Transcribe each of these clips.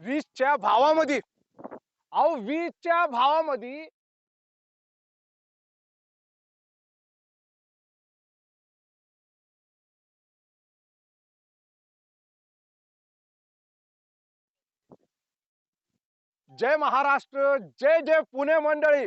वीसच्या भावामध्ये. अहो वीसच्या भावामध्ये जय महाराष्ट्र जय जय पुणे मंडळी.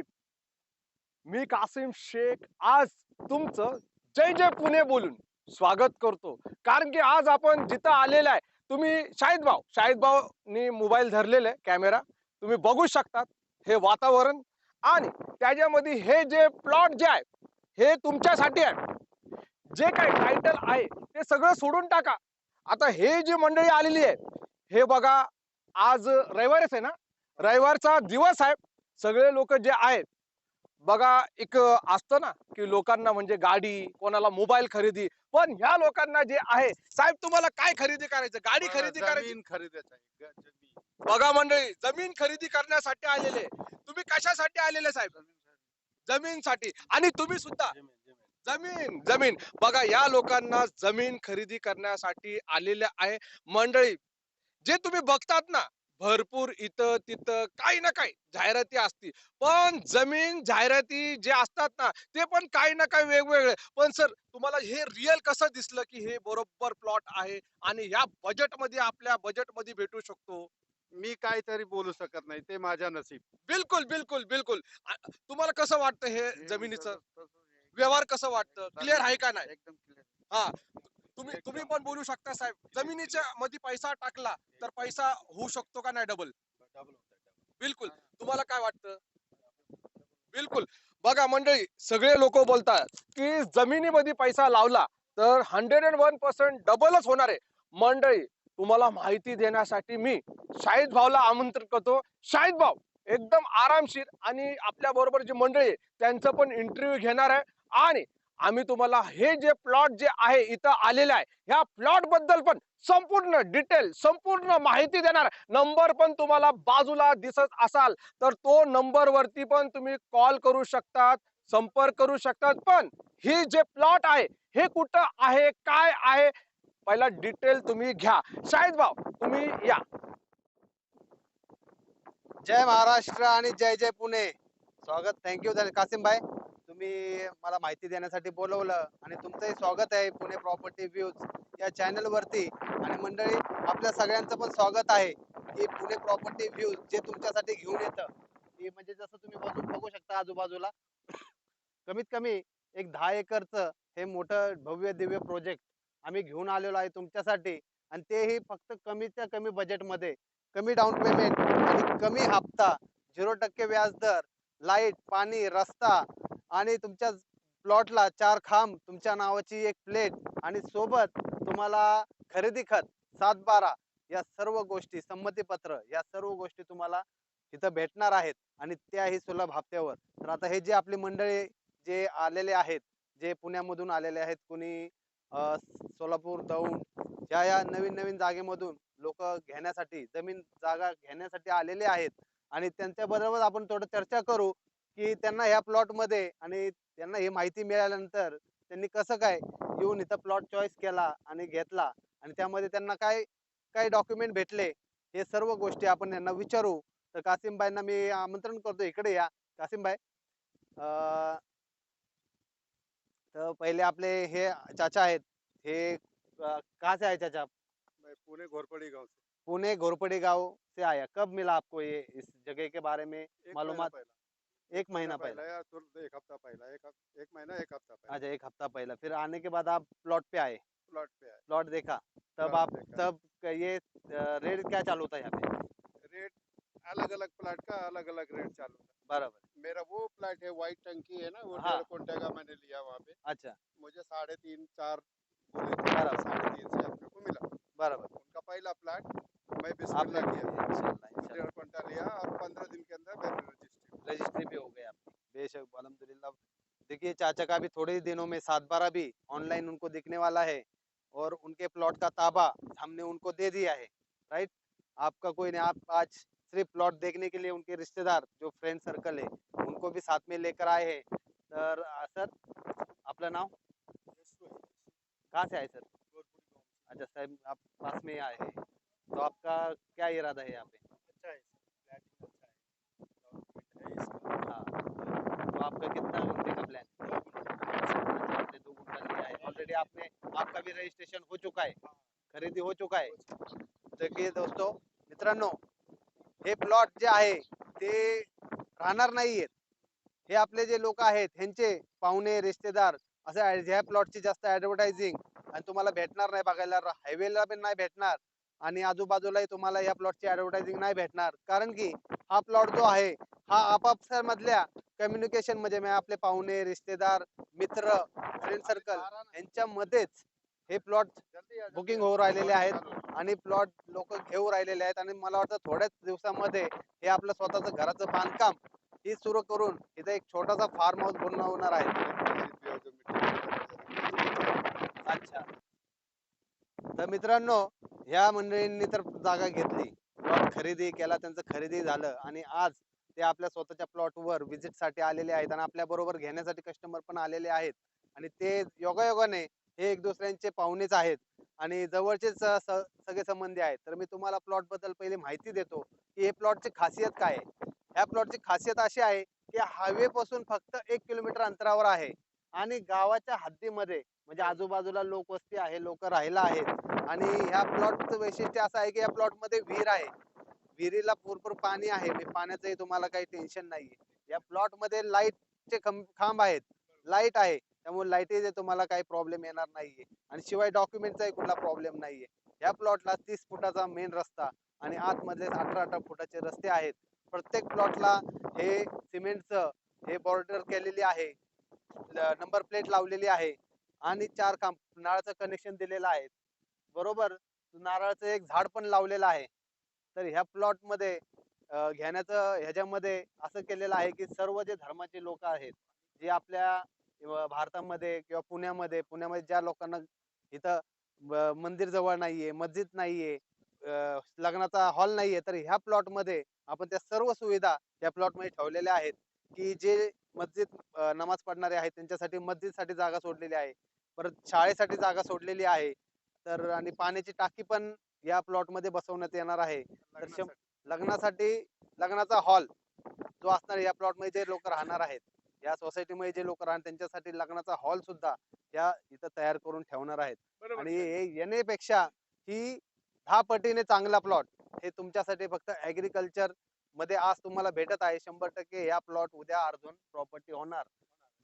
मी कासिम शेख आज तुमचं जय जय पुणे बोलून स्वागत करतो. कारण की आज आपण जिथं आलेलं आहे तुम्ही शाहिद भाऊ शाहिद भाऊनी मोबाईल धरलेले कॅमेरा तुम्ही बघू शकतात हे वातावरण. आणि त्याच्यामध्ये हे जे प्लॉट जे आहे हे तुमच्यासाठी आहे जे काही टायटल आहे ते सगळं सोडून टाका. आता हे जी मंडळी आलेली आहे हे बघा आज रविवारच आहे ना? रविवारचा दिवस आहे. सगळे लोक जे आहेत बघा एक असतं ना की लोकांना म्हणजे गाडी कोणाला मोबाईल खरेदी पण ह्या लोकांना जे आहे साहेब तुम्हाला काय खरेदी करायचं? गाडी खरेदी करायची? जमीन बघा मंडळी जमीन खरेदी करण्यासाठी आलेले तुम्ही कशासाठी आलेले साहेब? जमीन जमीनसाठी. आणि तुम्ही सुद्धा. जमीन जमीन. बघा या लोकांना जमीन खरेदी करण्यासाठी आलेले आहे. मंडळी जे तुम्ही बघतात ना भरपूर इथं तिथं काही ना काही जाहिराती असतील. पण जमीन जाहिराती जे असतात ना ते पण काही ना काही वेगवेगळे. पण सर तुम्हाला हे रिअल कसं दिसलं की हे बरोबर प्लॉट आहे आणि या बजेटमध्ये आपल्या बजेटमध्ये भेटू शकतो? मी काहीतरी बोलू शकत नाही. ते माझ्या नसीब बिलकुल बिलकुल बिलकुल. तुम्हाला कसं वाटतं हे जमिनीचं? व्यवहार कसं वाटतं? क्लिअर आहे का नाही? एकदम क्लिअर हा. तुम्ही तुम्ही पण बोलू शकता साहेब. जमिनीच्या मध्ये पैसा टाकला तर पैसा होऊ शकतो का नाही डबल बिलकुल. तुम्हाला काय वाटतं? बिलकुल. बघा मंडळी सगळे लोक बोलतात की जमिनीमध्ये पैसा लावला तर हंड्रेड अँड वन पर्सेंट डबलच होणार आहे. मंडळी तुम्हाला माहिती देण्यासाठी मी शाहिद भाऊला आमंत्रित करतो. शाहिद भाऊ एकदम आरामशीर आणि आपल्या बरोबर जी मंडळी आहे त्यांचं पण इंटरव्ह्यू घेणार आहे. आणि आम्ही तुम्हाला हे जे प्लॉट जे आहे इथं आलेले आहे ह्या प्लॉटबद्दल पण संपूर्ण डिटेल संपूर्ण माहिती देणार. नंबर पण तुम्हाला बाजूला दिसत असाल तर तो नंबर वरती पण तुम्ही कॉल करू शकतात संपर्क करू शकतात. पण ही जे प्लॉट आहे हे कुठं आहे काय आहे पहिला डिटेल तुम्ही घ्या. शाहिद भाऊ तुम्ही या. जय महाराष्ट्र आणि जय जय पुणे. स्वागत थँक्यू कासिम भाई. तुम्ही मला माहिती देण्यासाठी बोलवलं आणि तुमचंही स्वागत आहे पुणे प्रॉपर्टी व्ह्यूज या चॅनल वरती. आणि मंडळी आपल्या सगळ्यांचं पण स्वागत आहे की पुणे प्रॉपर्टी व्ह्यूज जे तुमच्यासाठी घेऊन येतं. की म्हणजे जसं तुम्ही बघू बघू शकता आजूबाजूला. कमीत कमी एक दहा एकरचं हे मोठं भव्य दिव्य प्रोजेक्ट आम्ही घेऊन आलेलो आहे तुमच्यासाठी. आणि तेही फक्त कमीच्या कमी बजेटमध्ये कमी डाऊन पेमेंट आणि कमी हप्ता. झिरो टक्के व्याज दर लाइट पाणी रस्ता आणि तुमच्या प्लॉटला चार खांब तुमच्या नावाची एक प्लेट आणि सोबत तुम्हाला खरेदी खत सात बारा या सर्व गोष्टी संमतीपत्र या सर्व गोष्टी तुम्हाला इथं भेटणार आहेत आणि त्याही सुलभ हप्त्यावर. तर आता हे जे आपली मंडळी जे आलेले आहेत जे पुण्यामधून आलेले आहेत कुणी सोलापूर दौंड या या नवीन नवीन जागेमधून लोक घेण्यासाठी जमीन जागा घेण्यासाठी आलेले आहेत आणि त्यांच्या बरोबर आपण थोडं चर्चा करू. की त्यांना ह्या प्लॉटमध्ये आणि त्यांना ही माहिती मिळाल्यानंतर त्यांनी कसं काय येऊन इथं प्लॉट चॉईस केला आणि घेतला आणि त्यामध्ये त्यांना काय काय डॉक्युमेंट भेटले हे सर्व गोष्टी आपण यांना विचारू. तर कासिमबाईंना मी आमंत्रण करतो. इकडे या. कासिमबाई अं, तर पहिले आपले हे चाचा आहेत. हे कहाँ से आए चाचा पुणे घोरपड़ी गांव से. पुणे घोरपड़ी गांव से आया. कब मिला आपको ये इस जगह के बारे में पहला. एक महीना पहले। तो एक हफ़्ता पहला एक एक महीना एक हफ़्ता पहला। अच्छा एक हफ़्ता पहला। फिर आने के बाद आप प्लॉट पे आए? प्लॉट पे आए। प्लॉट देखा? तब आप तब ये रेट क्या चालू था यहाँ पे? रेट अलग अलग प्लाट का अलग अलग रेट चालू था। बराबर। मेरा वो प्लाट है व्हाइट टंकी है ना वो हाँ। कुंटे का मैंने लिया वहाँ पे। अच्छा। मुझे साढ़े तीन चार बोले साढ़े तीन से अपने को मिला। बराबर। उनका पहला प्लाट मैं बिस्मिल्लाह किया। ये चाचा का भी थोड़े ही दिनों में सात बारह भी ऑनलाइन उनको दिखने वाला है और उनके प्लॉट का ताबा हमने उनको दे दिया है राइट? आपका कोई नहीं आप आज सिर्फ़ प्लॉट देखने के लिए उनके रिश्तेदार जो फ्रेंड सर्कल है उनको भी साथ में लेकर आए हैं। सर सर आपका नाम? कहाँ से आए सर? अच्छा सर आप पास में आए हैं तो आपका क्या इरादा है यहाँ पे? अच्छा है हाँ तो आपका कितना आपका भी रजिस्ट्रेशन हो चुका है खरेदी हो चुका आहे तर दोस्तों मित्रांनो हे प्लॉट जे आहे ते राहणार नाहीयेत हे आपले जे लोक आहेत ह्यांचे पाहुणे रिश्तेदार असं ह्या प्लॉटची जास्त ऍडव्हर्टायझिंग आणि तुम्हाला भेटणार नाही बघायला हायवेला पण नाही भेटणार. आणि आजूबाजूलाही तुम्हाला या प्लॉटची ऍडव्हर्टायझिंग नाही भेटणार. कारण की हा प्लॉट जो आहे हा आपापसामधल्या कम्युनिकेशन म्हणजे आपले पाहुणे रिश्तेदार मित्र फ्रेंड सर्कल यांच्यामध्येच हे प्लॉट बुकिंग होऊ राहिलेले आहेत आणि प्लॉट लोक घेऊ राहिलेले आहेत. आणि मला वाटतं थोड्याच दिवसामध्ये हे आपलं स्वतःच घराचं बांधकाम हे सुरू करून इथं एक छोटासा फार्म हाऊस होणार आहे. अच्छा. तर मित्रांनो ह्या मंडळींनी तर जागा घेतली. प्लॉट खरेदी केला त्यांचं खरेदी झालं आणि आज ते आपल्या स्वतःच्या प्लॉटवर व्हिजिटसाठी आलेले आहेत आणि आपल्या बरोबर घेण्यासाठी कस्टमर पण आलेले आहेत. आणि ते योगायोगाने हे एक दुसऱ्यांचे पाहुणेच आहेत आणि जवळचेच सगळे संबंधी आहेत. तर मी तुम्हाला प्लॉटबद्दल पहिले माहिती देतो की हे प्लॉटची खासियत काय आहे? ह्या प्लॉटची खासियत अशी आहे की हायवे पासून फक्त एक किलोमीटर अंतरावर आहे आणि गावाच्या हद्दीमध्ये म्हणजे आजूबाजूला लोकवस्ती आहे लोक राहायला आहेत आणि ह्या प्लॉटचं वैशिष्ट्य असं आहे की या प्लॉटमध्ये विहीर आहे. विहिरीला भरपूर पाणी आहे. पाण्याचंही तुम्हाला काही टेन्शन नाहीये. या प्लॉटमध्ये लाईटचे खांब आहेत. लाइट आहे. त्यामुळे लाईटीचे तुम्हाला काही प्रॉब्लेम येणार नाहीये. आणि शिवाय डॉक्युमेंटचाही कुठला प्रॉब्लेम नाहीये. या प्लॉटला तीस फुटाचा मेन रस्ता आणि आतमधले अठरा अठरा फुटाचे रस्ते आहेत. प्रत्येक प्लॉटला हे सिमेंटचं हे बॉर्डर केलेली आहे. नंबर प्लेट लावलेली आहे. आणि चार खांब नळाचं कनेक्शन दिलेलं आहे. बरोबर नारळाचं एक झाड पण लावलेलं आहे. तर ह्या प्लॉटमध्ये घेण्याचं ह्याच्यामध्ये असं केलेलं आहे की सर्व जे धर्माचे लोक आहेत जे आपल्या भारतामध्ये किंवा पुण्यामध्ये पुण्यामध्ये ज्या लोकांना इथं मंदिर जवळ नाहीये मस्जिद नाहीये अं, लग्नाचा हॉल नाहीये तर ह्या प्लॉटमध्ये आपण त्या सर्व सुविधा या प्लॉटमध्ये ठेवलेल्या आहेत की जे मस्जिद नमाज पडणारे आहेत त्यांच्यासाठी मस्जिदसाठी जागा सोडलेली आहे. परत शाळेसाठी जागा सोडलेली आहे. तर आणि पाण्याची टाकी पण या प्लॉटमध्ये बसवण्यात येणार आहे. तर लग्नासाठी. लग्नाचा हॉल जो असणार या प्लॉटमध्ये जे लोक राहणार आहेत या सोसायटी मध्ये जे लोक राहणार त्यांच्यासाठी लग्नाचा हॉल सुद्धा या इथं तयार करून ठेवणार आहेत. आणि हे येण्यापेक्षा ही दहा पटीने चांगला प्लॉट हे तुमच्यासाठी फक्त ऍग्रिकल्चरमध्ये आज तुम्हाला भेटत आहे. शंभर टक्के या प्लॉट उद्या अर्धून प्रॉपर्टी होणार.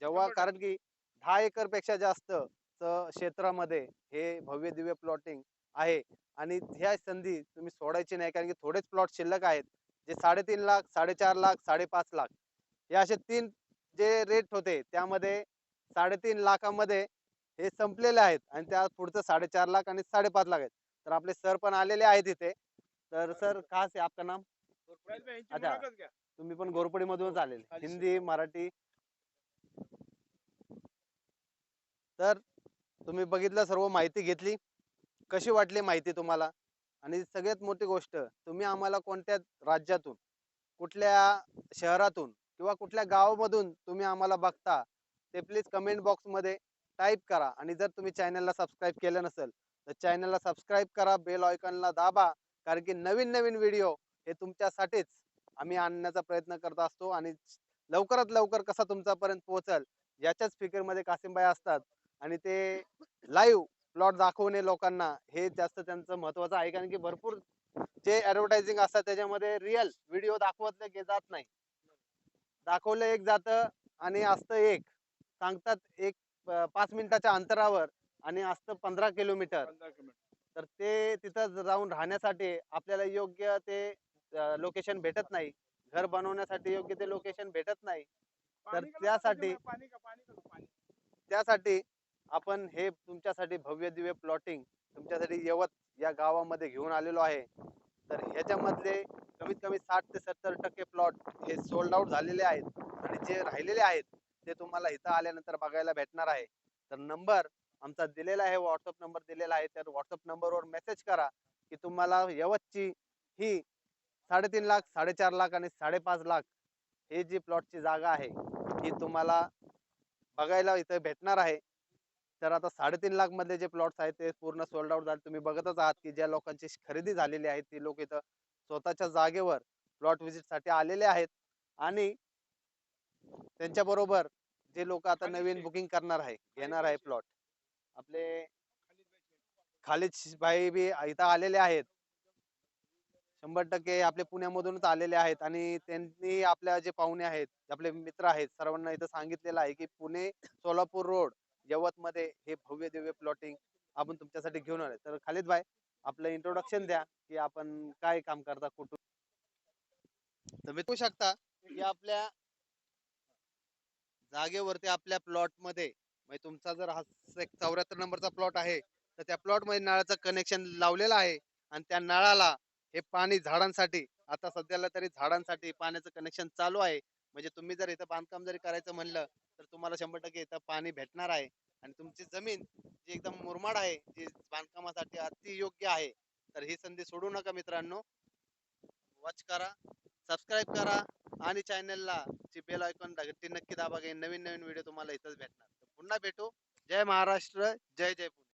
जेव्हा कारण की दहा एकरपेक्षा जास्त क्षेत्रामध्ये हे भव्य दिव्य प्लॉटिंग आहे. आणि ह्या संधी तुम्ही सोडायची नाही कारण की थोडेच प्लॉट शिल्लक आहेत जे साडेतीन लाख साडेचार लाख साडेपाच लाख. हे असे तीन जे रेट होते त्यामध्ये साडेतीन लाखामध्ये हे संपलेले आहेत आणि त्या पुढचं साडेचार लाख आणि साडेपाच लाख आहेत. तर आपले सर पण आलेले आहेत इथे. तर सर कहा से आपका नाम? अच्छा. तुम्ही पण घोरपडी मधूनच आलेले हिंदी मराठी. तर तुम्ही बघितलं सर्व माहिती घेतली. कशी वाटली माहिती तुम्हाला? आणि सगळ्यात मोठी गोष्ट तुम्ही आम्हाला कोणत्या राज्यातून कुठल्या शहरातून किंवा कुठल्या गावामधून तुम्ही आम्हाला बघता ते प्लीज कमेंट बॉक्समध्ये टाईप करा. आणि जर तुम्ही चॅनलला सबस्क्राईब केलं नसेल तर चॅनलला सबस्क्राईब करा बेल ऑयकॉनला दाबा कारण की नवीन नवीन व्हिडिओ हे तुमच्यासाठीच आम्ही आणण्याचा प्रयत्न करत असतो. आणि लवकरात लवकर कसा तुमच्यापर्यंत पोहोचल याच्याच फिकरमध्ये कासिमबाई असतात. आणि ते लाईव्ह प्लॉट दाखवणे लोकांना हे जास्त त्यांचं महत्वाचं आहे. कारण की भरपूर जे ऍडव्हर्टायझिंग असतात त्याच्यामध्ये रिअल व्हिडिओ दाखवतले जात नाही. दाखवलं एक जातं आणि असतं एक. सांगतात एक पाच मिनिटाच्या अंतरावर आणि असतं पंधरा किलोमीटर. तर ते तिथं जाऊन राहण्यासाठी आपल्याला योग्य ते लोकेशन भेटत नाही. घर बनवण्यासाठी योग्य ते लोकेशन भेटत नाही. तर त्यासाठी त्यासाठी आपण हे तुमच्यासाठी भव्य दिव्य प्लॉटिंग तुमच्यासाठी यवत या गावामध्ये घेऊन आलेलो आहे. तर ह्याच्यामधले कमीत कमी साठ ते सत्तर टक्के प्लॉट हे सोल्ड आउट झालेले आहेत. आणि जे राहिलेले आहेत ते तुम्हाला इथं आल्यानंतर बघायला भेटणार आहे. तर नंबर आमचा दिलेला आहे व्हॉट्सअप नंबर दिलेला आहे. तर व्हॉट्सअप नंबरवर मेसेज करा की तुम्हाला यवतची ही साडेतीन लाख साडेचार लाख आणि साडेपाच लाख हे जी प्लॉटची जागा आहे ही तुम्हाला बघायला इथं भेटणार आहे. तर आता साडेतीन लाख मधले जे प्लॉट्स आहेत ते पूर्ण सोल्ड आउट झाले. तुम्ही बघतच आहात की ज्या लोकांची खरेदी झालेली आहे ती लोक इथं स्वतःच्या जागेवर प्लॉट व्हिजिटसाठी आलेले आहेत. आणि त्यांच्या बरोबर जे लोक आता नवीन बुकिंग करणार आहे घेणार आहे प्लॉट. आपले खालिद भाई बी इथं आलेले आहेत. शंभर टक्के आपले पुण्यामधूनच आलेले आहेत आणि त्यांनी आपल्या जे पाहुणे आहेत आपले मित्र आहेत सर्वांना इथं सांगितलेलं आहे की पुणे सोलापूर रोड यवतमध्ये हे भव्य दिव्य प्लॉटिंग आपण तुमच्यासाठी घेऊन आले तर खालिद भाई आपलं इंट्रोडक्शन द्या की आपण काय काम करता कुठून? तुम्ही मी शकता की आपल्या जागेवरती आपल्या प्लॉटमध्ये म्हणजे तुमचा जर हा चौऱ्याहत्तर नंबरचा प्लॉट आहे तर त्या प्लॉटमध्ये नळाचं कनेक्शन लावलेलं आहे आणि त्या नळाला हे पाणी झाडांसाठी आता सध्याला तरी झाडांसाठी पाण्याचं कनेक्शन चालू आहे. म्हणजे तुम्ही जर इथं बांधकाम जरी करायचं म्हणलं तर तुम्हाला शंभर टक्के इथं पाणी भेटणार आहे. आणि तुमची जमीन जी एकदम मुरमाड आहे जी बांधकामासाठी अति योग्य आहे तर ही संधी सोडू नका मित्रांनो. वॉच करा सबस्क्राईब करा आणि चॅनलला ची बेल आयकॉन घंटी नक्की दाबा घे नवीन नवीन व्हिडिओ तुम्हाला इथंच भेटणार. तर पुन्हा भेटू. जय महाराष्ट्र जय जय पुणे